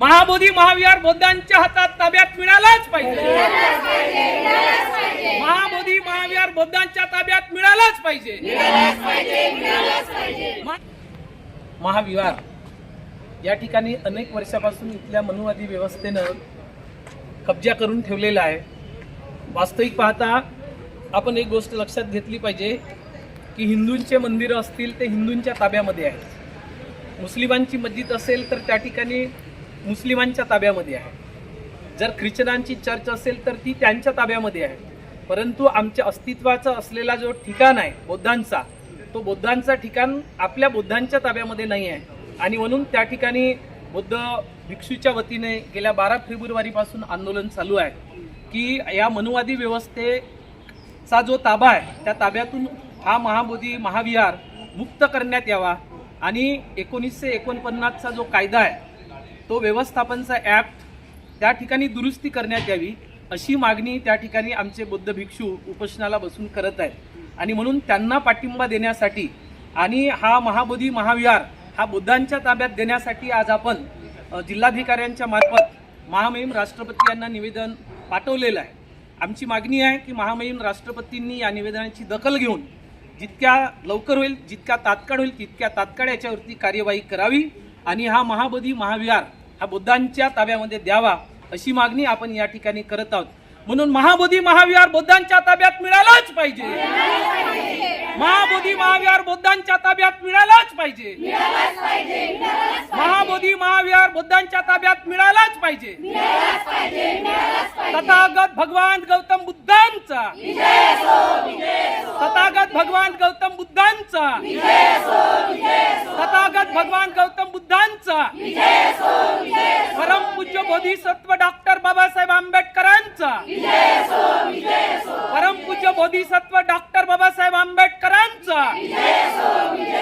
महाबोधी महाविहार बौद्धांच्या हातात ताब्यात मिळालाच पाहिजे. महाबोधी महाविहार बौद्धांच्या ताब्यात मिळालाच पाहिजे. महाविहार या ठिकाणी अनेक वर्षापासून इथल्या मनुवादी व्यवस्थेनं कब्जा करून ठेवलेला आहे. वास्तविक पाहता आपण एक गोष्ट लक्षात घेतली पाहिजे की हिंदूंचे मंदिरं असतील ते हिंदूंच्या ताब्यामध्ये आहेत. मुस्लिमांची मस्जिद असेल तर त्या ठिकाणी मुस्लिमांच्या ताब्यामध्ये आहे. जर ख्रिश्चनांची चर्च असेल तर ती त्यांच्या ताब्यामध्ये आहे. परंतु आमच्या अस्तित्वाचा असलेला जो ठिकाण आहे बौद्धांचा तो बौद्धांचा ठिकाण आपल्या बौद्धांच्या ताब्यामध्ये नाही आहे. आणि म्हणून त्या ठिकाणी बौद्ध भिक्षूच्या वतीने गेल्या बारा फेब्रुवारीपासून आंदोलन चालू आहे की या मनुवादी व्यवस्थेचा जो ताबा आहे त्या ताब्यातून हा महाबोधी महाविहार मुक्त करण्यात यावा. आणि एकोणीसशे एकोणपन्नासचा जो कायदा आहे तो व्यवस्थापनचा ॲप त्या ठिकाणी दुरुस्ती करण्यात यावी अशी मागणी त्या ठिकाणी आमचे बौद्ध भिक्षू उपोषणाला बसून करत आहेत. आणि म्हणून त्यांना पाठिंबा देण्यासाठी आणि हा महाबोधी महाविहार हा बुद्धांच्या ताब्यात देण्यासाठी आज आपण जिल्हाधिकाऱ्यांच्या मार्फत महामहिम राष्ट्रपती यांना निवेदन पाठवलेलं आहे. आमची मागणी आहे की महामहिम राष्ट्रपतींनी या निवेदनाची दखल घेऊन जितक्या लवकर होईल जितक्या तात्काळ होईल तितक्या तात्काळ याच्यावरती कार्यवाही करावी. आणि हा महाबोधी महाविहार हा बुद्धांच्या ताब्यामध्ये द्यावा अशी मागणी आपण या ठिकाणी करत आहोत. म्हणून महाबोधी महाविहार बुद्धांच्या ताब्यात मिळालाच पाहिजे. महाबोधी महाविहार बुद्धांच्या ताब्यात मिळालाच पाहिजे. महाबोधी महाविहार बुद्धांच्या ताब्यात मिळालाच पाहिजे. तथागत भगवान गौतम बुद्धांचा. तथागत भगवान गौतम बुद्धांचा. तथागत भगवान गौतम आमचा परमपूज्य बोधिसत्व डॉक्टर बाबासाहेब आंबेडकरांचा. परमपूज्य बोधिसत्व डॉक्टर बाबासाहेब आंबेडकरांचा.